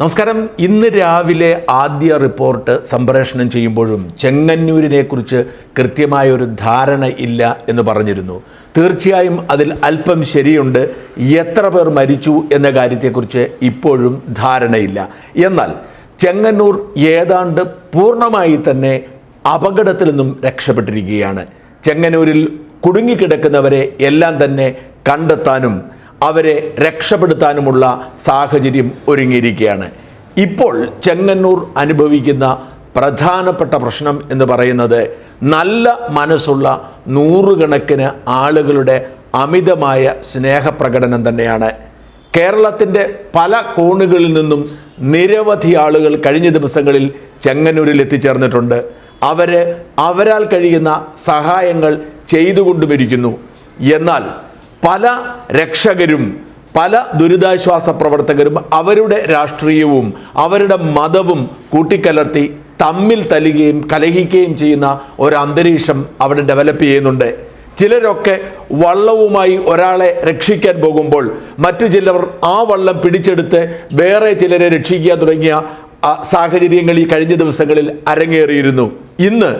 നമസ്കാരം. ഇന്ന് രാവിലെ ആദ്യ റിപ്പോർട്ട് സംപ്രേഷണം ചെയ്യുമ്പോഴും ചെങ്ങന്നൂരിനെ കുറിച്ച് കൃത്യമായ ഒരു ധാരണ ഇല്ല എന്ന് പറഞ്ഞിരുന്നു. തീർച്ചയായും അതിൽ അല്പം ശരിയുണ്ട്. എത്ര പേർ മരിച്ചു എന്ന കാര്യത്തെക്കുറിച്ച് ഇപ്പോഴും ധാരണയില്ല. എന്നാൽ ചെങ്ങന്നൂർ ഏതാണ്ട് പൂർണമായി തന്നെ അപകടത്തിൽ നിന്നും രക്ഷപ്പെട്ടിരിക്കുകയാണ്. ചെങ്ങന്നൂരിൽ കുടുങ്ങിക്കിടക്കുന്നവരെ എല്ലാം തന്നെ കണ്ടെത്താനും അവരെ രക്ഷപ്പെടുത്താനുമുള്ള സാഹചര്യം ഒരുങ്ങിയിരിക്കുകയാണ്. ഇപ്പോൾ ചെങ്ങന്നൂർ അനുഭവിക്കുന്ന പ്രധാനപ്പെട്ട പ്രശ്നം എന്ന് പറയുന്നത് നല്ല മനസ്സുള്ള നൂറുകണക്കിന് ആളുകളുടെ അമിതമായ സ്നേഹപ്രകടനം തന്നെയാണ്. കേരളത്തിന്റെ പല കോണുകളിൽ നിന്നും നിരവധി ആളുകൾ കഴിഞ്ഞ ദിവസങ്ങളിൽ ചെങ്ങന്നൂരിൽ എത്തിച്ചേർന്നിട്ടുണ്ട്. അവർ അവരാൽ കഴിയുന്ന സഹായങ്ങൾ ചെയ്തുകൊണ്ടുമിരിക്കുന്നു. എന്നാൽ പല രക്ഷകരും പല ദുരിതാശ്വാസ പ്രവർത്തകരും അവരുടെ രാഷ്ട്രീയവും അവരുടെ മതവും കൂട്ടിക്കലർത്തി തമ്മിൽ തല്ലുകയും കലഹിക്കുകയും ചെയ്യുന്ന ഒരു അന്തരീക്ഷം അവിടെ ഡെവലപ്പ് ചെയ്യുന്നുണ്ട്. ചിലരൊക്കെ വള്ളവുമായി ഒരാളെ രക്ഷിക്കാൻ പോകുമ്പോൾ മറ്റു ചിലർ ആ വള്ളം പിടിച്ചെടുത്ത് വേറെ ചിലരെ രക്ഷിക്കുക തുടങ്ങിയ സാഹചര്യങ്ങൾ ഈ കഴിഞ്ഞ ദിവസങ്ങളിൽ അരങ്ങേറിയിരുന്നു. ഇന്ന്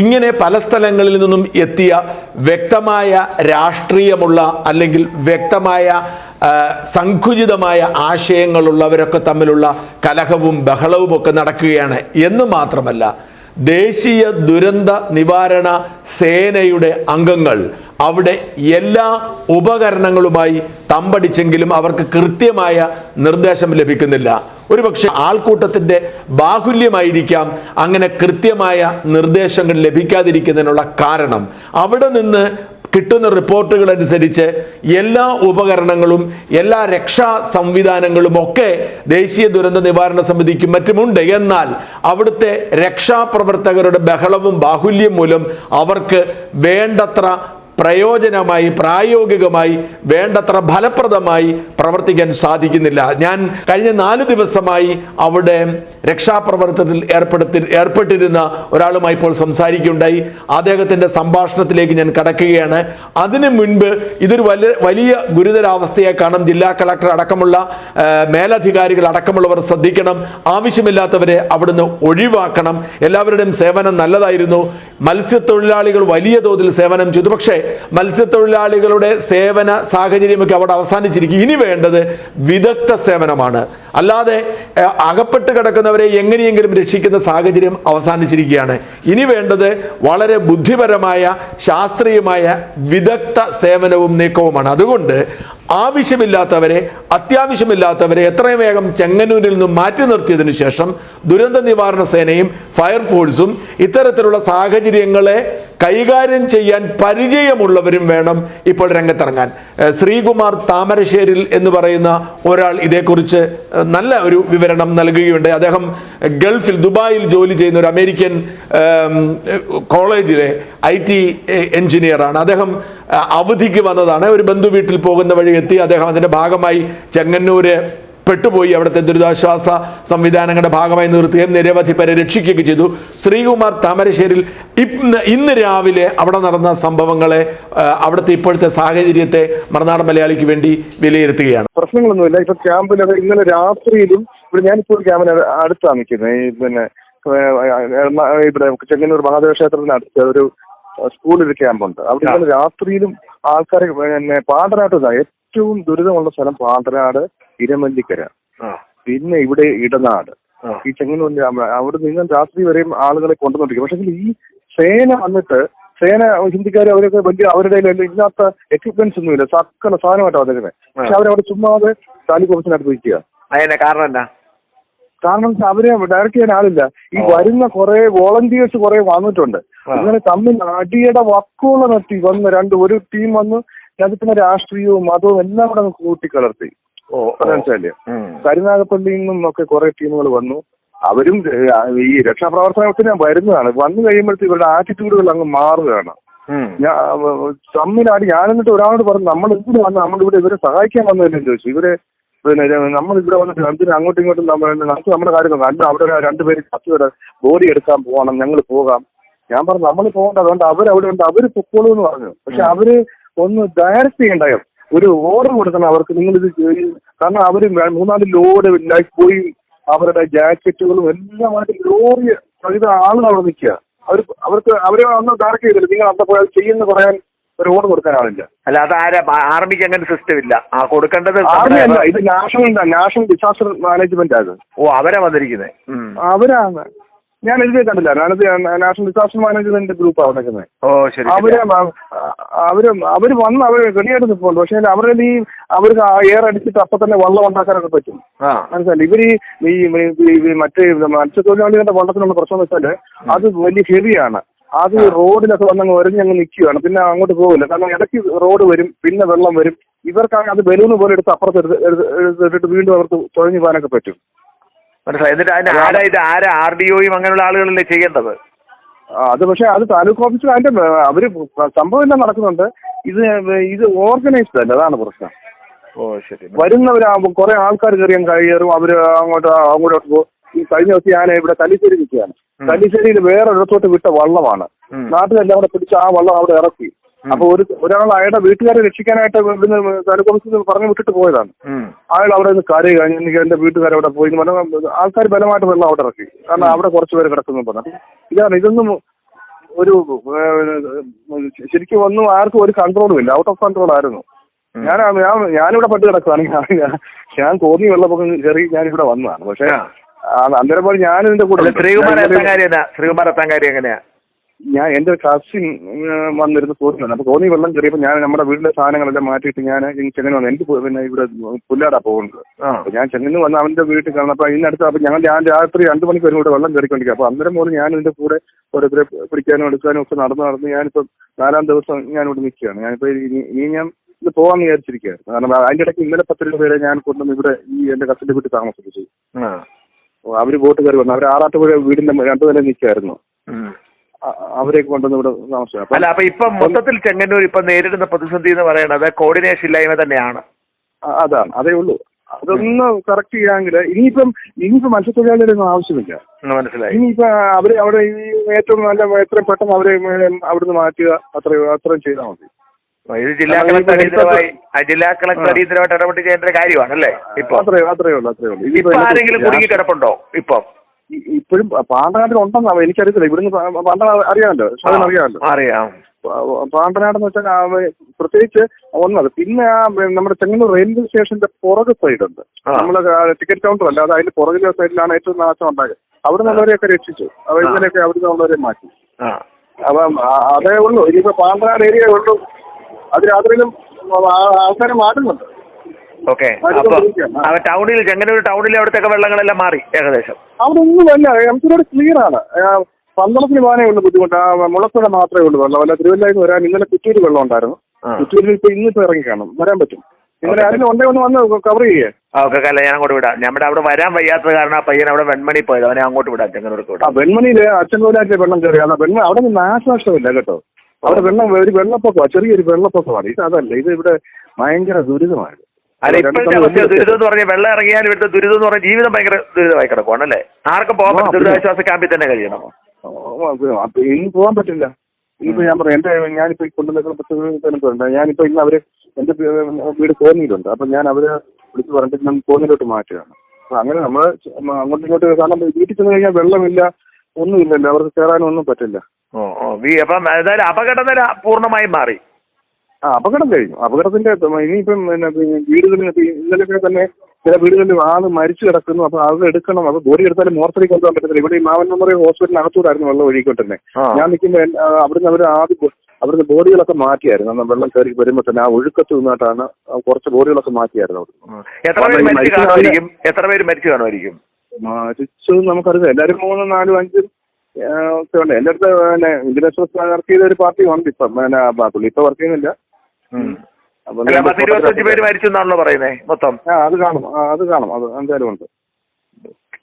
ഇങ്ങനെ പല സ്ഥലങ്ങളിൽ നിന്നും എത്തിയ വ്യക്തമായ രാഷ്ട്രീയമുള്ള അല്ലെങ്കിൽ വ്യക്തമായ സങ്കുചിതമായ ആശയങ്ങളുള്ളവരൊക്കെ തമ്മിലുള്ള കലഹവും ബഹളവും ഒക്കെ നടക്കുകയാണ്. എന്ന് മാത്രമല്ല ദേശീയ ദുരന്ത നിവാരണ സേനയുടെ അംഗങ്ങൾ അവിടെ എല്ലാ ഉപകരണങ്ങളുമായി തമ്പടിച്ചെങ്കിലും അവർക്ക് കൃത്യമായ നിർദ്ദേശം ലഭിക്കുന്നില്ല. ഒരുപക്ഷെ ആൾക്കൂട്ടത്തിന്റെ ബാഹുല്യമായിരിക്കാം അങ്ങനെ കൃത്യമായ നിർദ്ദേശങ്ങൾ ലഭിക്കാതിരിക്കുന്നതിനുള്ള കാരണം. അവിടെ നിന്ന് കിട്ടുന്ന റിപ്പോർട്ടുകൾ അനുസരിച്ച് എല്ലാ ഉപകരണങ്ങളും എല്ലാ രക്ഷാ സംവിധാനങ്ങളും ഒക്കെ ദേശീയ ദുരന്ത നിവാരണ സമിതിക്കും മറ്റുമുണ്ട്. എന്നാൽ അവിടുത്തെ രക്ഷാപ്രവർത്തകരുടെ ബഹളവും ബാഹുല്യം മൂലം അവർക്ക് വേണ്ടത്ര പ്രയോജനമായി പ്രായോഗികമായി വേണ്ടത്ര ഫലപ്രദമായി പ്രവർത്തിക്കാൻ സാധിക്കുന്നില്ല. ഞാൻ കഴിഞ്ഞ നാല് ദിവസമായി അവിടെ രക്ഷാപ്രവർത്തനത്തിൽ ഏർപ്പെടുത്തി ഏർപ്പെട്ടിരുന്ന ഒരാളുമായി ഇപ്പോൾ സംസാരിക്കുകയുണ്ടായി. അദ്ദേഹത്തിന്റെ സംഭാഷണത്തിലേക്ക് ഞാൻ കടക്കുകയാണ്. അതിനു മുൻപ് ഇതൊരു വലിയ വലിയ ഗുരുതരാവസ്ഥയെ കാണും. ജില്ലാ കളക്ടർ അടക്കമുള്ള മേലധികാരികൾ അടക്കമുള്ളവർ ശ്രദ്ധിക്കണം. ആവശ്യമില്ലാത്തവരെ അവിടുന്ന് ഒഴിവാക്കണം. എല്ലാവരുടെയും സേവനം നല്ലതായിരുന്നു. മത്സ്യത്തൊഴിലാളികൾ വലിയ തോതിൽ സേവനം ചെയ്തു. പക്ഷേ മത്സ്യത്തൊഴിലാളികളുടെ സേവന സാഹചര്യമൊക്കെ അവിടെ അവസാനിച്ചിരിക്കും. ഇനി വേണ്ടത് വിദഗ്ധ സേവനമാണ്. അല്ലാതെ അകപ്പെട്ട് കിടക്കുന്നവരെ എങ്ങനെയെങ്കിലും രക്ഷിക്കുന്ന സാഹചര്യം അവസാനിച്ചിരിക്കുകയാണ്. ഇനി വേണ്ടത് വളരെ ബുദ്ധിപരമായ ശാസ്ത്രീയമായ വിദഗ്ധ സേവനവും നീക്കവുമാണ്. അതുകൊണ്ട് ആവശ്യമില്ലാത്തവരെ അത്യാവശ്യമില്ലാത്തവരെ എത്രയും വേഗം ചെങ്ങന്നൂരിൽ നിന്നും മാറ്റി നിർത്തിയതിനു ശേഷം ദുരന്ത നിവാരണ സേനയും ഫയർഫോഴ്സും ഇത്തരത്തിലുള്ള സാഹചര്യങ്ങളെ കൈകാര്യം ചെയ്യാൻ പരിചയമുള്ളവരും വേണം ഇപ്പോൾ രംഗത്തിറങ്ങാൻ. ശ്രീകുമാർ താമരശ്ശേരിൽ എന്ന് പറയുന്ന ഒരാൾ ഇതേക്കുറിച്ച് നല്ല ഒരു വിവരണം നൽകുകയുണ്ട്. അദ്ദേഹം ഗൾഫിൽ ദുബായിൽ ജോലി ചെയ്യുന്ന ഒരു അമേരിക്കൻ കോളേജിലെ ഐ ടി എഞ്ചിനീയറാണ്. അദ്ദേഹം അവധിക്ക് വന്നതാണ്. ഒരു ബന്ധു വീട്ടിൽ പോകുന്ന വഴി എത്തി. അദ്ദേഹം അതിന്റെ ഭാഗമായി ചെങ്ങന്നൂര് പെട്ടുപോയി. അവിടുത്തെ ദുരിതാശ്വാസ സംവിധാനങ്ങളുടെ ഭാഗമായി നിർത്തുകയും നിരവധി പേരെ രക്ഷിക്കുകയൊക്കെ ചെയ്തു. ശ്രീകുമാർ താമരശ്ശേരിൽ ഇന്ന് ഇന്ന് രാവിലെ അവിടെ നടന്ന സംഭവങ്ങളെ അവിടുത്തെ ഇപ്പോഴത്തെ സാഹചര്യത്തെ മറുനാടൻ മലയാളിക്ക് വേണ്ടി വിലയിരുത്തുകയാണ്. പ്രശ്നങ്ങളൊന്നുമില്ല. ഇപ്പൊ ക്യാമ്പിൽ ഇന്നലെ രാത്രിയിലും ഇവിടെ ഞാനിപ്പോൾ ക്യാമ്പിന് അട് അടുത്താണ് നിൽക്കുന്നത്. പിന്നെ ഇവിടെ ചെങ്ങന്നൂർ മഹാദേവ ക്ഷേത്രത്തിന് അടുത്ത് ഒരു സ്കൂളിൽ ക്യാമ്പുണ്ട്. അവിടെ ഇന്നലെ രാത്രിയിലും ആൾക്കാരെ പിന്നെ പാണ്ടനാട്ട്. ഏറ്റവും ദുരിതമുള്ള സ്ഥലം പാണ്ടനാട് ഇരമല്ലിക്കര. പിന്നെ ഇവിടെ ഇടനാട്. ഈ ചെങ്ങന്നൂരിന്റെ അവിടെ- നിന്ന് രാത്രി വരെയും ആളുകളെ കൊണ്ടുവന്നിരിക്കും. പക്ഷെ ഈ സേന വന്നിട്ട് സേന ഹിന്ദിക്കാർ അവരൊക്കെ വലിയ അവരുടെ ഇല്ലാത്ത എക്യുപ്മെന്റ്സ് ഒന്നുമില്ല. സക്കല സാധനമായിട്ടാണ് വന്നിരുന്നത് പക്ഷെ അവരവിടെ ചുമ്മാതെ താലി കുറച്ചിനടുത്ത് വയ്ക്കുക അതിന്റെ കാരണം എന്താ? കാരണം അവർ ഡയറക്റ്റ് ചെയ്യാൻ ആളില്ല. ഈ വരുന്ന കുറെ വോളണ്ടിയേഴ്സ് കുറെ വന്നിട്ടുണ്ട്. അങ്ങനെ തമ്മിൽ അടിയുടെ വക്കോളം നിർത്തി. വന്ന് രണ്ട് ഒരു ടീം വന്ന് രാജ്യത്തിന്റെ രാഷ്ട്രീയവും മതവും എല്ലാം കൂടെ കൂട്ടിക്കലർത്തി. ഓ മനസ്സിലായില്ലേ? കരുനാഗപ്പള്ളിയിൽ നിന്നും ഒക്കെ കുറെ ടീമുകൾ വന്നു. അവരും ഈ രക്ഷാപ്രവർത്തനത്തിന് വരുന്നതാണ്. വന്നു കഴിയുമ്പോഴത്തേക്ക് ഇവരുടെ ആറ്റിറ്റ്യൂഡുകൾ അങ്ങ് മാറുകയാണ്. ഞാൻ തമ്മിലാടി ഞാൻ എന്നിട്ട് ഒരാളോട് പറഞ്ഞു നമ്മൾ എന്തിനു വന്നു? നമ്മളിവിടെ ഇവരെ സഹായിക്കാൻ വന്നതല്ലേ? ചോദിച്ചു. ഇവരെ പിന്നെ നമ്മൾ ഇവിടെ വന്നിട്ട് എന്തിനും അങ്ങോട്ടും ഇങ്ങോട്ടും നമ്മൾ നമുക്ക് നമ്മുടെ കാര്യം നോക്കാം അവിടെ രണ്ടുപേര് വരെ ബോഡി എടുക്കാൻ പോകണം ഞങ്ങൾ പോകാം. ഞാൻ പറഞ്ഞു നമ്മൾ പോകണ്ട അതുകൊണ്ട് അവരവിടെ ഉണ്ട് അവർ പൊക്കോളൂ എന്ന് പറഞ്ഞു. പക്ഷെ അവർ ഒന്ന് ഡയറക്റ്റ് ചെയ്യണ്ടായോ? ഒരു ഓർഡർ കൊടുക്കണം അവർക്ക് നിങ്ങൾ ഇത് കാരണം അവർ മൂന്നാൽ ലോഡ് ലൈഫ് പോയി. അവരുടെ ജാക്കറ്റുകളും എല്ലാമായിട്ട് ലോറി ആളുകൾ അവിടെ നിൽക്കുക. അവർ അവർക്ക് അവരെ അന്ന് ഡയറക്റ്റ് ചെയ്തില്ല. നിങ്ങൾ അവിടെ പോയാൽ ചെയ്യുന്ന പറയാൻ ഒരു ഓർഡർ കൊടുക്കാൻ ആളില്ല. അല്ല അത് ആരാ? ആർമിക്ക് അങ്ങനെ സിസ്റ്റം ഇല്ല. ആ കൊടുക്കേണ്ടത് ആർമി അല്ല ഇത് നാഷണൽ നാഷണൽ ഡിസാസ്റ്റർ മാനേജ്മെന്റ് ആണ്. ഓ അവരാ വന്നിരിക്കുന്നത് അവരാണ്. ഞാൻ എഴുതി കണ്ടില്ല. ഞാനത് നാഷണൽ ഡിസാസ്റ്റർ മാനേജ്മെന്റ് ഗ്രൂപ്പാണ് വന്നിരിക്കുന്നത് ഓ ശരി അവർ അവർ അവർ വന്ന് അവർ റെഡിയായിട്ട് നിൽപ്പുണ്ട്. പക്ഷേ അവരുടെ ഈ അവർക്ക് എയർ അടിച്ചിട്ട് അപ്പൊ തന്നെ വെള്ളം ഉണ്ടാക്കാനൊക്കെ പറ്റും. മനസ്സിലായി ഇവർ ഈ മറ്റേ മത്സ്യത്തൊഴിലാളികളുടെ വള്ളത്തിനുള്ള പ്രശ്നം എന്ന് വെച്ചാൽ അത് വലിയ ഹെവിയാണ് അത് റോഡിലൊക്കെ വന്നങ്ങ് ഒരഞ്ഞങ്ങ് നിൽക്കുകയാണ്. പിന്നെ അങ്ങോട്ട് പോകില്ല കാരണം ഇടയ്ക്ക് റോഡ് വരും പിന്നെ വെള്ളം വരും. ഇവർക്കാണ് അത് ബലൂണ് പോലെ എടുത്ത് അപ്പുറത്ത് എടുത്ത് എടുത്ത് എടുത്തിട്ട് വീണ്ടും അവർക്ക് തുഴഞ്ഞു പോകാനൊക്കെ പറ്റും. മനസ്സിലായി. എന്നിട്ട് അതിന് ആരാ ഇത്? ആരാ ആർ ഡി ഒയും അങ്ങനെയുള്ള ആളുകളല്ലേ ചെയ്യേണ്ടത്? അത് പക്ഷേ അത് താലൂക്ക് ഓഫീസിൽ അതിന്റെ അവർ സംഭവം എല്ലാം നടക്കുന്നുണ്ട് ഇത് ഇത് ഓർഗനൈസ്ഡ് അല്ല അതാണ് പ്രശ്നം. ഓ ശരി. വരുന്നവരാകുമ്പോൾ കുറെ ആൾക്കാർ കയറിയാൻ കയറും അവർ അങ്ങോട്ട് അങ്ങോട്ട് പോകും. ഈ കഴിഞ്ഞ ദിവസം ഞാൻ ഇവിടെ കല്ലിശ്ശേരി നിൽക്കുകയാണ് കല്ലിശ്ശേരിയിൽ വേറെ ഒരിടത്തോട്ട് വിട്ട വള്ളമാണ്. നാട്ടിലെല്ലാം കൂടെ പിടിച്ച് ആ വള്ളം അവിടെ ഇറക്കി. അപ്പൊ ഒരു ഒരാൾ അയാളുടെ വീട്ടുകാരെ രക്ഷിക്കാനായിട്ട് ഇവിടുന്ന് താലൂക്ക് പറഞ്ഞു വിട്ടിട്ട് പോയതാണ്. അയാൾ അവിടെ നിന്ന് കരയുക കഴിഞ്ഞ് എനിക്ക് എന്റെ വീട്ടുകാരെ അവിടെ പോയി പറഞ്ഞാൽ ആൾക്കാർ ബലമായിട്ട് വെള്ളം അവിടെ ഇറക്കി. കാരണം അവിടെ കുറച്ച് പേര് കിടക്കുന്നു പറഞ്ഞു. ഇതാണ് ഇതൊന്നും ഒരു ശരിക്കും ഒന്നും ആർക്കും ഒരു കൺട്രോളും ഇല്ല. ഔട്ട് ഓഫ് കൺട്രോൾ ആയിരുന്നു. ഞാൻ ഞാൻ ഞാനിവിടെ പട്ടി കിടക്കുകയാണ് ഞാൻ തോന്നി വെള്ളപ്പൊക്കം കയറി ഞാനിവിടെ വന്നതാണ്. പക്ഷേ അന്നേരം പോലെ ഞാൻ ഇതിന്റെ കൂടെ ശ്രീകുമാർ എത്താൻ കാര്യം എന്നാ ശ്രീകുമാർ എത്താൻ കാര്യം എങ്ങനെയാ? ഞാൻ എന്റെ കസിൻ വന്നിരുന്ന് വന്നു അപ്പൊ തോന്നി വെള്ളം കയറിയപ്പോ ഞാൻ നമ്മുടെ വീട്ടിലെ സാധനങ്ങളെല്ലാം മാറ്റിയിട്ട് ഞാൻ ചെങ്ങനെ വന്നു. എനിക്ക് പിന്നെ ഇവിടെ പുല്ലാടാ പോകുന്നത്. ഞാൻ ചെങ്ങനെ വന്ന് അവന്റെ വീട്ടിൽ കാണും അപ്പൊ ഇതിനടുത്ത് അപ്പൊ ഞങ്ങൾ ഞാൻ രാത്രി രണ്ടു മണിക്ക് വരും കൂടെ വെള്ളം കയറിക്കൊണ്ടിരിക്കും അപ്പൊ അന്നേരം പോലും ഞാൻ ഇതിന്റെ കൂടെ ഓരോരുത്തരെ പിടിക്കാനും എടുക്കാനും ഒക്കെ നടന്ന് നടന്ന് ഞാനിപ്പോ നാലാം ദിവസം ഞാൻ ഇവിടെ നിൽക്കുകയാണ്. ഞാനിപ്പോ ഇനി ഞാൻ ഇത് പോകാന്ന് വിചാരിച്ചിരിക്കുകയാണ്. കാരണം അതിന്റെ ഇടയ്ക്ക് ഇന്നലെ പത്ത് രൂപ പേരെ ഞാൻ കൊണ്ടുവന്ന് ഇവിടെ ഈ എന്റെ കസിന്റെ വീട്ടിൽ താമസിപ്പിച്ചു. അവർ ബോട്ട് കയറി വന്നു. അവർ ആറാട്ടുപുഴ വീടിന്റെ രണ്ടു നില നിൽക്കായിരുന്നു ഉം. അവരെ കൊണ്ടുവന്ന് ഇവിടെ താമസിച്ചു. അല്ല അപ്പൊ ഇപ്പൊ മൊത്തത്തിൽ ചെങ്ങന്നൂർ ഇപ്പൊ നേരിടുന്ന പ്രതിസന്ധി എന്ന് പറയുന്നത് കോർഡിനേഷൻ ഇല്ലായ്മ തന്നെയാണ്. അതാണ്. അതേ ഉള്ളൂ. അതൊന്ന് കറക്റ്റ് ചെയ്യാമെങ്കിൽ ഇനിയിപ്പം ഇനിയിപ്പോ മത്സ്യത്തൊഴിലാളികളൊന്നും ആവശ്യമില്ല. മനസ്സിലായി. ഇനിയിപ്പോ അവർ അവിടെ ഏറ്റവും നല്ല എത്രയും പെട്ടെന്ന് അവരെ അവിടുന്ന് മാറ്റുക അത്രയും അത്രയും ചെയ്താൽ മതി. ഇത് ജില്ലാ കളക്ടർ അടിയന്തരമായി ജില്ലാ കളക്ടർ അടിയന്തരമായിട്ട് ഇടപെട്ട് ചെയ്യേണ്ട ഒരു കാര്യമാണല്ലേ ഇപ്പൊ? അത്രേ അത്രേ ഉള്ളൂ അത്രേ ഉള്ളൂ. ഇപ്പൊ ആരെങ്കിലും കുടുങ്ങി കിടപ്പുണ്ടോ ഇപ്പൊ? ഇപ്പോഴും പാണ്ടനാട്ടിൽ ഉണ്ടെന്നാ എനിക്കറിയത്തില്ല. ഇവിടുന്ന് പാണ്ടനാട് അറിയാമല്ലോ. സാധനം അറിയാമല്ലോ. അറിയാം. പാണ്ടനാട് എന്ന് വെച്ചാൽ പ്രത്യേകിച്ച് ഒന്നത്. പിന്നെ ആ നമ്മുടെ ചെങ്ങന്നൂർ റെയിൽവേ സ്റ്റേഷന്റെ പുറക് സൈഡ് ഉണ്ട് ആ. നമ്മൾ ടിക്കറ്റ് കൗണ്ടർ അല്ല അത് അതിന്റെ പുറകിലെ സൈഡിലാണ് ഏറ്റവും നാശം ഉണ്ടായത്. അവിടെ നിന്നുള്ളവരെയൊക്കെ രക്ഷിച്ചു. ഇന്നലെയൊക്കെ അവിടെ നിന്നുള്ളവരെ മാറ്റി. അപ്പം അതേ ഉള്ളൂ. ഇനിയിപ്പോ പാണ്ടനാട് ഏരിയ ഉള്ളൂ. അത് രാത്രിയിലും ആൾക്കാരെ മാറ്റുന്നുണ്ട് ഓക്കെ. അപ്പൊ ടൗണിൽ ചെങ്ങന്നൂർ ടൗണിലെ അവിടുത്തെ വെള്ളങ്ങളെല്ലാം മാറി ഏകദേശം? അവിടെ ഒന്നുമല്ല എംസിനോട് ക്ലിയർ ആണ്. പന്തളത്തിന് പോകാനേ ഉള്ളൂ ബുദ്ധിമുട്ട്. ആ മുളപ്പുഴ മാത്രമേ ഉള്ളൂ വെള്ളം. അല്ല തിരുവല്ലയിൽ നിന്ന് വരാൻ ഇന്നലെ കുറ്റൂര് വെള്ളം ഉണ്ടായിരുന്നു. കുറ്റൂരിൽ ഇപ്പൊ ഇന്നിപ്പോ ഇറങ്ങി കാണും. വരാൻ പറ്റും. ഇന്നലെ ആരെങ്കിലും ഒന്നേ ഒന്ന് വന്ന് കവർ ചെയ്യേ. ഓക്കെ അല്ല ഞാൻ അങ്ങോട്ട് വിടാം. നമ്മുടെ അവിടെ വരാൻ വയ്യാത്തത് കാരണം ആ പയ്യൻ അവിടെ വെൺമണി പോയത്. അവനെ അങ്ങോട്ട് വിടാം ചെങ്ങന്നൂർക്ക് വിടാം. വെൺമണിയിൽ അച്ഛൻകോലാറ്റിലെ വെള്ളം കയറി. അതാ വെണ്മ അവിടെ നിന്ന് നാശനഷ്ടമില്ല കേട്ടോ. അവിടെ വെള്ളം ഒരു വെള്ളപ്പൊക്കമാണ് ചെറിയൊരു വെള്ളപ്പൊക്കമാണ് ഇത് അതല്ല ഇത് ഇവിടെ ഭയങ്കര ദുരിതമാണ് അല്ല ഇപ്പോഴത്തെ ദുരിതം എന്ന് പറഞ്ഞാൽ വെള്ളം ഇറങ്ങിയാൽ ഇവിടുത്തെ ദുരിതം എന്ന് പറഞ്ഞാൽ ജീവിതം ഭയങ്കര ദുരിതമായി കിടക്കുവാണ് അല്ലേ? ആർക്കും പോകാൻ പറ്റും ദുരിതാശ്വാസ ക്യാമ്പിൽ തന്നെ കഴിയണം. ഇനി പോകാൻ പറ്റില്ല. ഇനിയിപ്പോ ഞാൻ പറയാം എന്റെ ഞാനിപ്പോ കൊണ്ടുവന്നിട്ടുള്ള പത്ത് ഞാനിപ്പോ ഇന്ന് അവർ എന്റെ വീട് കോന്നിയിലുണ്ട്. അപ്പൊ ഞാൻ അവർ വിളിച്ച് പറഞ്ഞിട്ട് ഞാൻ കോന്നിയിലോട്ട് മാറ്റുകയാണ്. അപ്പൊ അങ്ങനെ നമ്മൾ അങ്ങോട്ടും ഇങ്ങോട്ട് കാരണം വീട്ടിൽ ചെന്ന് കഴിഞ്ഞാൽ വെള്ളമില്ല ഒന്നുമില്ലല്ലോ. അവർക്ക് കയറാനൊന്നും പറ്റില്ല. ഓ ഓ വി അപ്പം ഏതായാലും അപകട നില പൂർണമായും മാറി. ആ അപകടം കഴിഞ്ഞു. അപകടത്തിന്റെ ഇനിയിപ്പം പിന്നെ വീടുകളിൽ ഇന്നലെയൊക്കെ തന്നെ ചില വീടുകളിൽ ആൾ മരിച്ചു കിടക്കുന്നു. അപ്പൊ അത് എടുക്കണം. അത് ബോഡി എടുത്താലും മോർച്ചറി കൊണ്ടുപോകാൻ പറ്റത്തില്ല. ഇവിടെ ഈ മാവൻ മെമ്മോറിയൽ ഹോസ്പിറ്റലിനകത്തൂടായിരുന്നു വെള്ളം ഒഴുകിക്കൊണ്ടിരുന്നത്. ഞാൻ നിൽക്കുമ്പോൾ അവിടുന്ന് അവർ ആദ്യം അവിടുന്ന് ബോഡികളൊക്കെ മാറ്റിയായിരുന്നു. അന്ന് വെള്ളം കയറി വരുമ്പോൾ തന്നെ ആ ഒഴുക്കത്ത് നിന്നിട്ടാണ് കുറച്ച് ബോഡികളൊക്കെ മാറ്റിയായിരുന്നു അവിടുന്ന്. എത്ര പേര് മരിച്ചു കാണുമായിരിക്കും? മരിച്ചു മരിച്ചത് നമുക്കറിയാം. എല്ലാവരും മൂന്നും നാലും അഞ്ചും ഒക്കെ ഉണ്ട്. എന്റെ അടുത്ത് പിന്നെ ഇന്ത്യൻ വർക്ക് ചെയ്ത ഒരു പാർട്ടി ഉണ്ട് ഇപ്പം. പിന്നെ ആ, പുള്ളി ഇപ്പൊ വർക്ക് ചെയ്യുന്നില്ല. അപ്പൊ അല്ല പത്ത് ഇരുപത്തഞ്ച് പേര് മരിച്ചു എന്നാണല്ലോ പറയുന്നത് മൊത്തം. ആ അത് കാണും. ആ, അത് കാണും. അത് എന്തായാലും ഉണ്ട്.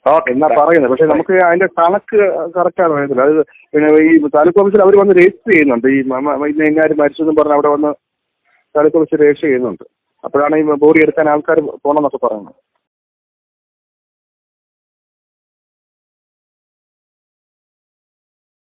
ഓക്കെ. എന്നാ പറയുന്നത്. പക്ഷെ നമുക്ക് അതിന്റെ കണക്ക് കറക്റ്റ് ആണ് അറിയത്തില്ല. അത് പിന്നെ ഈ താലൂക്ക് ഓഫീസിൽ അവർ വന്ന് രജിസ്റ്റർ ചെയ്യുന്നുണ്ട്. ഈ മ- മ- ഇന്ന ഇന്നാരും മരിച്ചെന്നും പറഞ്ഞ് അവിടെ വന്ന് താലൂക്ക് ഓഫീസിൽ രജിസ്റ്റർ ചെയ്യുന്നുണ്ട്. അപ്പോഴാണ് ഈ ബോഡി എടുക്കാൻ ആൾക്കാർ പോകണമെന്നൊക്കെ പറയുന്നത്.